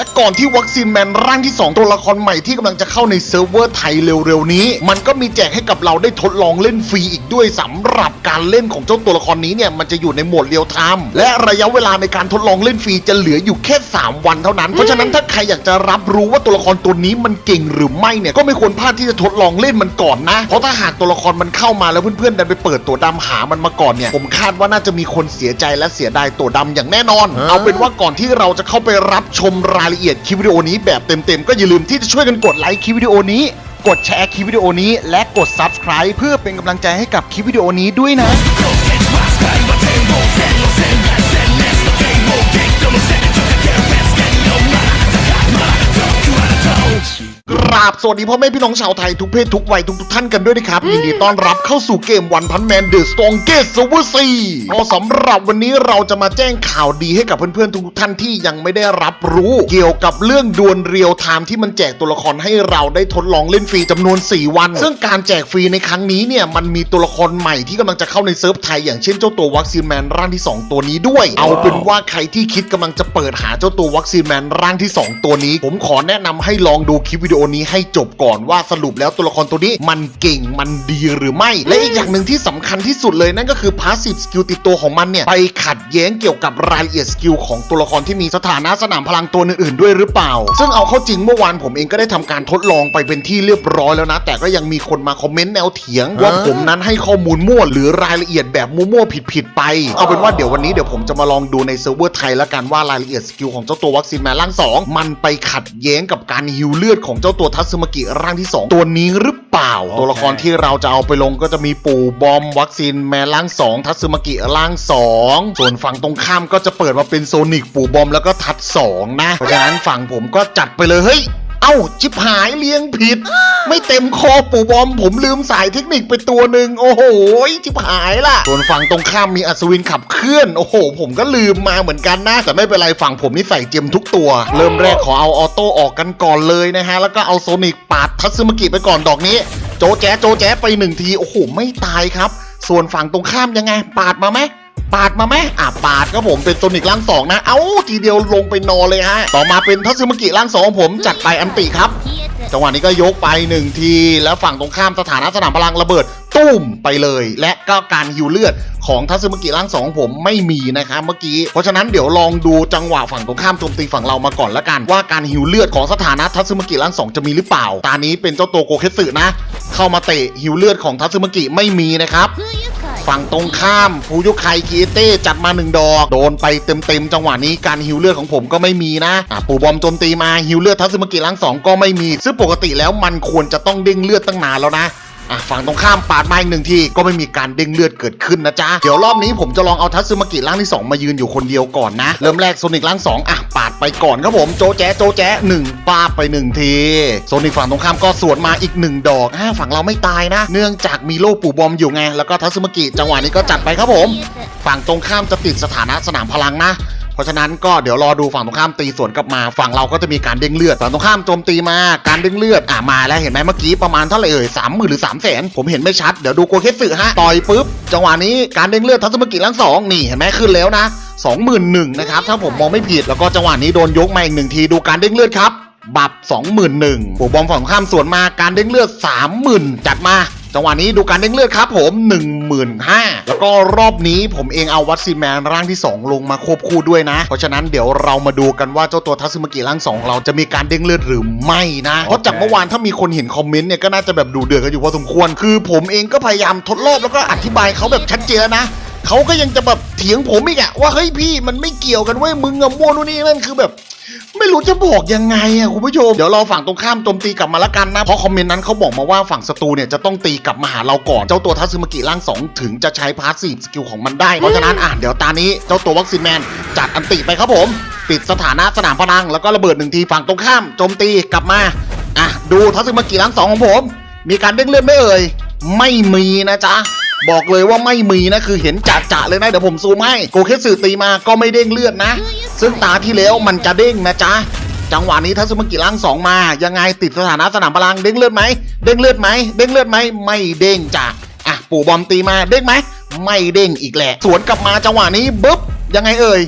และก่อนที่วัคซีนแมนร่างที่ 2 ตัวละครใหม่ที่กำลังจะเข้าในเซิร์ฟเวอร์ไทยเร็วๆนี้ มันก็มีแจกให้กับเราได้ทดลองเล่นฟรีอีกด้วยสำหรับการเล่นของเจ้าตัวละครนี้เนี่ยมันจะอยู่ในโหมดเรียลไทม์และระยะเวลาในการทดลองเล่นฟรีจะเหลืออยู่แค่ 3 วันเท่านั้น เพราะฉะนั้นถ้าใครอยากจะรับรู้ว่าตัวละครตัวนี้มันเก่งหรือไม่เนี่ยก็ไม่ควรพลาดที่จะทดลองเล่นมันก่อนนะ เพราะถ้าหากตัวละครมันเข้ามาแล้วเพื่อนๆดันไปเปิดตัวดำหามันมาก่อนเนี่ยผมคาดว่าน่าจะมีคนเสียใจและเสียดายตัวดำอย่างแน่นอน เอาเป็นว่าก่อนที่เราจะเข้าไปรับชมรายละเอียดคลิปวิดีโอนี้แบบเต็มๆ ก็อย่าลืมที่จะช่วยกันกดไลค์คลิปวิดีโอนี้ กดแชร์คลิปวิดีโอนี้ และกด Subscribe เพื่อเป็นกำลังใจให้กับคลิปวิดีโอนี้ด้วยนะ ราบสวัสดีพ่อแม่พี่น้องชาวไทยทุกเพศทุกวัยทุกทุกๆท่านกันด้วยนะครับยินดีต้อนรับเข้าสู่เกมวันพันแมนเดอะสตองเกตซูเปอร์ซีก็สำหรับวันนี้เราจะมาแจ้งข่าวดีให้กับเพื่อนๆทุกๆท่านที่ยังไม่ได้รับรู้ เกี่ยวกับเรื่องดวลเรียลไทม์ที่มันแจกตัวละครให้เราได้ทดลองเล่นฟรีจำนวน 4 วัน ซึ่งการแจกฟรีในครั้งนี้เนี่ยมันมีตัวละครใหม่ที่กำลังจะเข้าในเซิร์ฟไทย อย่างเช่นเจ้าตัววัคซีนแมนร่างที่ 2 ตัวนี้ด้วย เอาเป็นว่าใครที่คิดกำลังจะเปิดหาเจ้าตัววัคซีนแมนร่างที่ 2 ตัวนี้ ผมขอแนะนำให้ลองดูคลิปวิดีโอนี้ให้จบก่อนว่าสรุปแล้วตัวละครตัวนี้มันเก่งมันดีหรือไม่ และอีกอย่างหนึ่งที่สำคัญที่สุดเลยนั่นก็คือพาสซีฟสกิลติดตัวของมันเนี่ย ไปขัดแย้งเกี่ยวกับรายละเอียดสกิลของตัวละครที่มีสถานะสนามพลังตัวอื่นๆด้วยหรือเปล่า ซึ่งเอาเข้าจริงเมื่อวานผมเองก็ได้ทำการทดลองไปเป็นที่เรียบร้อยแล้วนะ แต่ก็ยังมีคนมาคอมเมนต์แนวเถียง ว่าผมนั้นให้ข้อมูลมั่วหรือรายละเอียดแบบมั่วๆผิดๆไป เอาเป็นว่าเดี๋ยววันนี้เดี๋ยวผมจะมาลองดูในเซิร์ฟเวอร์ไทยแล้วกันว่ารายละเอียดสกิลของเจ้าตัววัคซีนแมนร่างสองมันไปขัดแย้งกับการฮิวเลือดของเจ้าตัวทัตสึมากิร่างที่สองตัวนี้หรือเปล่า ตัวละครที่เราจะเอาไปลงก็จะมีปู่บอมวัคซีนแมนร่างสองทัตสึมากิร่างสองส่วนฝั่งตรงข้ามก็จะเปิดมาเป็นโซนิกปู่บอมแล้วก็ทัตสองนะ เพราะฉะนั้นฝั่งผมก็จัดไปเลยเฮ้ย เอ้าชิบหายเลี้ยงผิด ไม่เต็มคอปู่บอม ผมลืมสายเทคนิคไปตัวหนึ่งโอ้โหชิบหายล่ะส่วนฝั่งตรงข้ามมีอัศวินขับเคลื่อน โอ้โห ผมก็ลืมมาเหมือนกันนะแต่ไม่เป็นไรฝั่งผมนี่ใส่เจมทุกตัว เริ่มแรกขอเอาออโต้ออกกันก่อนเลยนะฮะ แล้วก็เอาโซนิกปาดทัตสึมกิไปก่อนดอกนี้ โจแจ๊โจแจ๊ไปหนึ่งทีโอ้โหไม่ตายครับ ส่วนฝั่งตรงข้ามยังไง ปาดมาไหม ปาดมาไหมอะปาดครับผมเป็นโซนิกร่างสองนะ เอ้าทีเดียวลงไปนอนเลยฮะ ต่อมาเป็นทัตสึมกิร่างสองของผมจัดไปอันติครับ จังหวะนี้ก็ยกไปหนึ่งที แล้วฝั่งตรงข้ามสถานะสนามพลังระเบิดตุ้มไปเลย และก็การฮิวเลือดของทัศมกิร่างสองผมไม่มีนะครับเมื่อกี้ เพราะฉะนั้นเดี๋ยวลองดูจังหวะฝั่งตรงข้ามโจมตีฝั่งเรามาก่อนละกัน ว่าการฮิวเลือดของสถานะทัศมกิร่างสองจะมีหรือเปล่า ตานี้เป็นเจ้าตัวโกเคสึนะ เข้ามาเตะฮิวเลือดของทัศมกิไม่มีนะครับ ฝั่งตรงข้ามฟูยุไคกีเต้จัดมาหนึ่งดอก โดนไปเต็มๆจังหวะนี้การฮิวเลือดของผมก็ไม่มีนะอะปู่บอมโจมตีมาฮิวเลือดทัศมกิล้างสองก็ไม่มี ซึ่งปกติแล้วมันควรจะต้องเด้งเลือดตั้งนานแล้วนะ อะฝั่งตรงข้ามปาดมาอีกหนึ่งทีก็ไม่มีการเด้งเลือดเกิดขึ้นนะจ๊ะเดี๋ยวรอบนี้ผมจะลองเอาทัศมากิร่างที่2มายืนอยู่คนเดียวก่อนนะเริ่มแรกโซนิกร่าง2อะปาดไปก่อนครับผมโจแจ๊โจแจ๊หนึ่งปาดไปหนึ่งทีโซนิกฝั่งตรงข้ามก็สวนมาอีกหนึ่งดอกอะฝั่งเราไม่ตายนะ เนื่องจากมีโล่ปู่บอมอยู่ไงแล้วก็ทัศมากิจังหวะนี้ก็จัดไปครับผม ฝั่งตรงข้ามจะติดสถานะสนามพลังนะ ราะฉะนั้นก็เดี๋ยวรอดูฝั่งตรงข้ามตีสวนกลับมาฝั่งเราก็จะมีการเด้งเลือดฝั่งตรงข้ามโจมตีมาการเด้งเลือดอะมาแล้วเห็นไหมเมื่อกี้ประมาณเท่าไหร่เอ่ยสามหมื่นหรือสามแสนผมเห็นไม่ชัดเดี๋ยวดูโกเคสึฮะต่อยปุ๊บจังหวะนี้การเด้งเลือดทัศมกิลังสองนี่เห็นไหมขึ้นแล้วนะสองหมื่นหนึ่งนะครับถ้าผมมองไม่ผิดแล้วก็จังหวะนี้โดนยกมาอีกหนึ่งทีดูการเด้งเลือดครับบับ21,000ปู่บอมฝั่งตรงข้ามสวนมาการเด้งเลือด30,000 จัดมา จังหวะนี้ดูการเด้งเลือดครับผม15,000แล้วก็รอบนี้ผมเองเอาวัตซินแมนร่างที่ 2 ลงมาควบคู่ด้วยนะ เพราะฉะนั้นเดี๋ยวเรามาดูกันว่าเจ้าตัวทัศมกิร่าง 2 เราจะมีการเด้งเลือดหรือไม่นะ เพราะจากเมื่อวานถ้ามีคนเห็นคอมเมนต์เนี่ยก็น่าจะแบบดูเดือดกันอยู่พอสมควร คือผมเองก็พยายามทดลองแล้วก็อธิบายเขาแบบชัดเจนแล้วนะเขาก็ยังจะแบบเถียงผมอีกอะว่าเฮ้ยพี่มันไม่เกี่ยวกันเว้ยมึงอะมั่วนู่นนี่นั่นคือแบบ ไม่รู้จะบอกยังไงอะคุณผู้ชม เดี๋ยวรอฝั่งตรงข้ามโจมตีกลับมาละกันนะ เพราะคอมเมนต์นั้นเขาบอกมาว่าฝั่งศัตรูเนี่ยจะต้องตีกลับมาหาเราก่อน เจ้าตัวทัศมากิร่างสองถึงจะใช้พาร์ทสซีฟสกิลของมันได้ เพราะฉะนั้นอะเดี๋ยวตานี้เจ้าตัววัคซีนแมนจัดอันติไปครับผม ปิดสถานะสนามพลัง แล้วก็ระเบิดหนึ่งทีฝั่งตรงข้ามโจมตีกลับมาอะดูทัศมากิร่างสองของผม มีการเด้งเลือดไหม่เอ่ยไม่มีนะจ๊ะบอกเลยว่าไม่มีนะคือเห็นจะจะๆเลยนะเดี๋ยวผมซูมให้โกเคสึตีมาก็ไม่เด้งเลือดนะ ซึ่งตาที่แล้วมันจะเด้งนะจ๊ะ จังหวะนี้ทัศมกิร่างสองมา ยังไงติดสถานะสนามพลังเด้งเลือดไหมเด้งเลือดไหมเด้งเลือดไหมไม่เด้งจ้ะอะปู่บอมตีมาเด้งไหมไม่เด้งอีกแหละ สวนกลับมาจังหวะนี้บึ๊บยังไงเอ่ย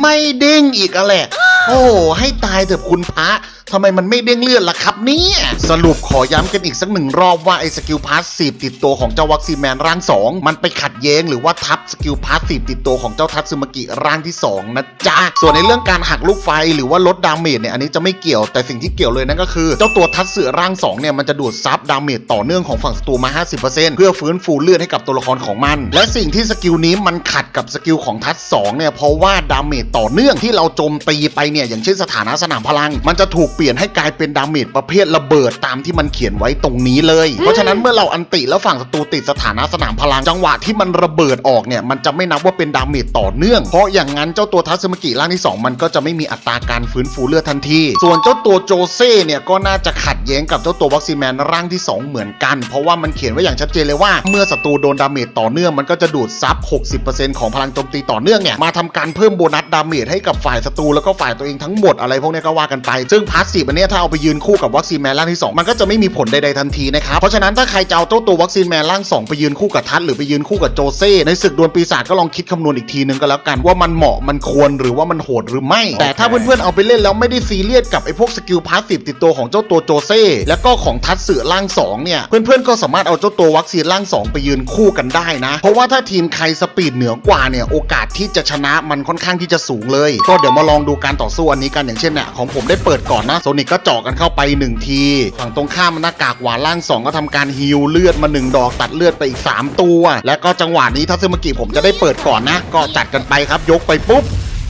ไม่เด้งอีกอะแหละ โอ้ให้ตายเถอะคุณพระ ทำไมมันไม่เด้งเลือดล่ะครับเนี่ย สรุปขอย้ำกันอีกสักหนึ่งรอบว่าไอ้สกิลพาสซีฟติดตัวของเจ้าวัคซีแมนร่าง 2 มันไปขัดแย้งหรือว่าทับสกิลพาสซีฟติดตัวของเจ้าทัตสึมากิร่างที่ 2 นะจ๊ะ ส่วนในเรื่องการหักลูกไฟหรือว่าลดดาเมจเนี่ยอันนี้จะไม่เกี่ยวแต่สิ่งที่เกี่ยวเลยนั่นก็คือ เจ้าตัวทัตสึร่าง2เนี่ยมันจะดูดซับดาเมจต่อเนื่องของฝั่งศัตรูมา 50%เพื่อฟื้นฟูเลือดให้กับตัวละครของมัน และสิ่งที่สกิลนี้มันขัดกับสกิลของทัต2เนี่ยเพราะว่าดาเมจต่อเนื่องที่เราโจมตีไปเนี่ยอย่างเช่นสถานะสนามพลัง มันจะถูกเปลี่ยนให้กลายเป็นดาเมจประเภทระเบิดตามที่มันเขียนไว้ตรงนี้เลย เพราะฉะนั้นเมื่อเราอันติแล้วฝั่งศัตรูติดสถานะสนามพลังจังหวะที่มันระเบิดออกเนี่ยมันจะไม่นับว่าเป็นดาเมจต่อเนื่อง เพราะอย่างนั้นเจ้าตัวทัตสึมากิร่างที่ 2 มันก็จะไม่มีอัตราการฟื้นฟูเลือดทันที ส่วนเจ้าตัวโจเซ่เนี่ยก็น่าจะขัดแย้งกับเจ้าตัววัคซีแมนร่างที่ 2 เหมือนกัน เพราะว่ามันเขียนไว้อย่างชัดเจนเลยว่าเมื่อศัตรูโดนดาเมจต่อเนื่องมันก็จะดูดซับ 60%ของพลังโจมตีต่อเนื่องเนี่ยมาทำการเพิ่มโบนัสดาเมจให้กับฝ่ายศัตรูแล้วก็ฝ่ายตัวเองทั้งหมดอะไรพวกเนี้ยก็ว่ากันไปซึ่งพาสซีฟอันเนี้ยถ้าเอาไปยืนคู่กับวัคซีนแมนร่างที่ 2 มันก็จะไม่มีผลใดๆทันทีนะครับเพราะฉะนั้นถ้าใครจะเอาเจ้าตัววัคซีนแมนร่าง 2 ไปยืนคู่กับทัศน์หรือไปยืนคู่กับโจเซ่ในศึกดวลปีศาจก็ลองคิดคำนวณอีกทีนึงก็แล้วกันว่ามันเหมาะมันควรหรือว่ามันโหดหรือไม่ แต่ถ้าเพื่อนๆเอาไปเล่นแล้วไม่ได้ซีเรียสกับไอ้พวกสกิลพาสซีฟติดตัวของเจ้าตัวโจเซ่แล้วก็ของทัศน์เสือร่างสองเนี่ยเพื่อนๆก็สามารถเอาเจ้าตัววัคซีนร่างสองไปยืนคู่กันได้นะ เพราะว่าถ้าทีมใครสปีดเหนือกว่าเนี่ยโอกาสที่จะชนะมันค่อนข้างที่จะสูงเลย ก็เดี๋ยวมาลองดูการต่อสู้อันนี้กันอย่างเช่นเนี่ยของผมได้เปิดก่อนนะโซนิกก็เจาะกันเข้าไปหนึ่งที ฝั่งตรงข้ามหน้ากากหวานร่างสองก็ทำการฮิวเลือดมาหนึ่งดอกตัดเลือดไปอีกสามตัว แล้วก็จังหวะนี้ทัศมกิผมจะได้เปิดก่อนนะ ก็จัดกันไปครับยกไปปุ๊บ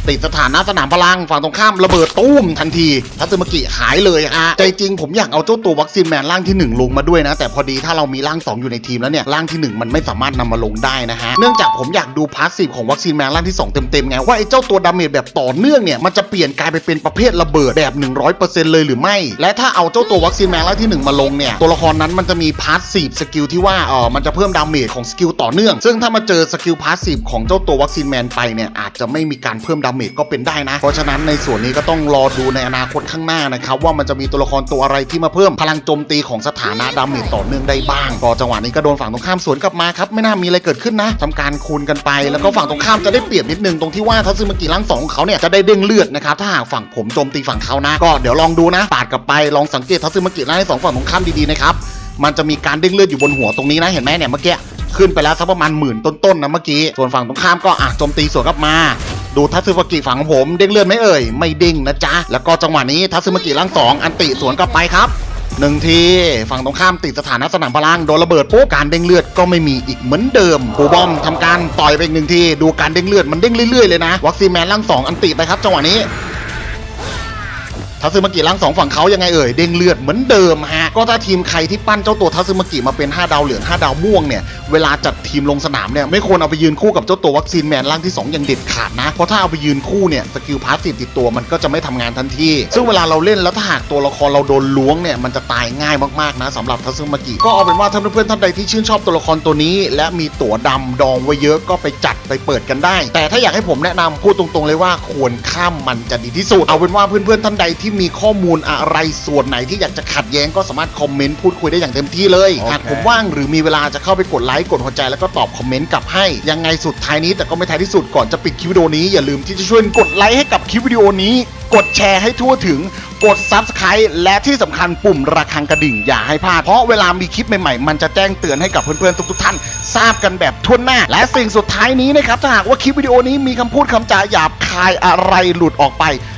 ติดสถานะสนามพลังฝั่งตรงข้ามระเบิดตุ้มทันทีทัตสึมากิหายเลยฮะใจจริงผมอยากเอาเจ้าตัววัคซีนแมนร่างที่ 1 ลงมาด้วยนะ แต่พอดีถ้าเรามีร่าง 2 อยู่ในทีมแล้วเนี่ยร่างที่ 1 มันไม่สามารถนำมาลงได้นะฮะเนื่องจากผมอยากดูพาสซีฟของวัคซีนแมนร่างที่ 2 เต็มๆไงว่าไอ้เจ้าตัวดาเมจแบบต่อเนื่องเนี่ยมันจะเปลี่ยนกลายไปเป็นประเภทระเบิดแบบ 100%เลยหรือไม่ และถ้าเอาเจ้าตัววัคซีนแมนร่างที่ 1 มาลงเนี่ยตัวละครนั้นมันจะมีพาสซีฟสกิลที่ว่าเออมันจะเพิ่มดาเมจของสกิลต่อเนื่อง ซึ่งถ้ามาเจอสกิลพาสซีฟของเจ้าตัววัคซีนแมนไปเนี่ยอาจจะไม่มีการเพิ่มดาเมจก็เป็นได้นะ เพราะฉะนั้นในส่วนนี้ก็ต้องรอดูในอนาคตข้างหน้านะครับว่ามันจะมีตัวละครตัวอะไรที่มาเพิ่มพลังโจมตีของสถานะดาเมจต่อเนื่องได้บ้างก็จังหวะนี้ก็โดนฝั่งตรงข้ามสวนกลับมาครับไม่น่ามีอะไรเกิดขึ้นนะทำการคูณกันไป แล้วก็ฝั่งตรงข้ามจะได้เปรียบนิดนึงตรงที่ว่าทัศมากิร่างสองของเขาเนี่ยจะได้เด้งเลือดนะครับถ้าหากฝั่งผมโจมตีฝั่งเขานะก็เดี๋ยวลองดูนะปาดกลับไปลองสังเกตทัศมากิร่างที่สองฝั่งตรงข้ามดีๆนะครับมันจะมีการเด้งเลือดอยู่บนหัวตรงนี้นะเห็นไหมเนี่ยเมื่อกี้ขึ้นไปแล้วสักประมาณหมื่นต้นๆนะเมื่อกี้ส่วนฝั่งตรงข้ามก็อะโจมตีสวนกลับมา ดูทัศึมกิฝั่งของผมเด้งเลือดไหม่เอ่ยไม่ดิ้งนะจ๊ะแล้วก็จังหวะนี้ทัศึมกิร่างสองอันติสวนกลับไปครับหนึ่งทีฝั่งตรงข้ามติดสถานะสนามพลังโดนระเบิดปุ๊บการเด้งเลือดก็ไม่มีอีกเหมือนเดิมปูบอมทำการต่อยไปอีกหนึ่งทีดูการเด้งเลือดมันเด้งเรื่อยๆเลยนะวัคซีนแมนร่างสองอันติไปครับจังหวะนี้ ทัซึมากิร่างสองฝั่งเขายังไงเอ่ยเด้งเลือดเหมือนเดิมฮะก็ถ้าทีมใครที่ปั้นเจ้าตัวทัซึมากิมาเป็น 5 ดาวเหลือง 5 ดาวม่วงเนี่ยเวลาจัดทีมลงสนามเนี่ยไม่ควรเอาไปยืนคู่กับเจ้าตัววัคซีนแมนร่างที่ 2 อย่างเด็ดขาดนะ เพราะถ้าเอาไปยืนคู่เนี่ยสกิลพาสซีฟติดตัวมันก็จะไม่ทำงานทันทีซึ่งเวลาเราเล่นแล้วถ้าหากตัวละครเราโดนล้วงเนี่ยมันจะตายง่ายมากๆนะสำหรับทัซึมากิก็เอาเป็นว่าท่านเพื่อนๆท่านใดที่ชื่นชอบตัวละครตัวนี้ และมีตั๋วดำดองไว้เยอะก็ไปจัดไปเปิดกันได้ แต่ถ้าอยากให้ผมแนะนำพูดตรงๆเลยว่าควรข้ามมันจะดีที่สุดเอาเป็นว่าเพื่อนๆท่านใดทมีข้อมูลอะไรส่วนไหนที่อยากจะขัดแย้งก็สามารถคอมเมนต์พูดคุยได้อย่างเต็มที่เลยโอเคหากผมว่างหรือมีเวลาจะเข้าไปกดไลค์กดหัวใจแล้วก็ตอบคอมเมนต์กลับให้ ยังไงสุดท้ายนี้แต่ก็ไม่ท้ายที่สุดก่อนจะปิดคลิปวิดีโอนี้อย่าลืมที่จะช่วยกดไลค์ให้กับคลิปวิดีโอนี้ กดแชร์ให้ทั่วถึงกด Subscribe และที่สำคัญปุ่มระฆังกระดิ่งอย่าให้พลาด เพราะเวลามีคลิปใหม่ๆ มันจะแจ้งเตือนให้กับเพื่อนๆ ทุกๆ ท่าน ทราบกันแบบทั่วหน้า และสิ่งสุดท้ายนี้นะครับ ถ้าหากว่าคลิปวิดีโอนี้มีคำพูดคำจาหยาบคายอะไรหลุดออกไป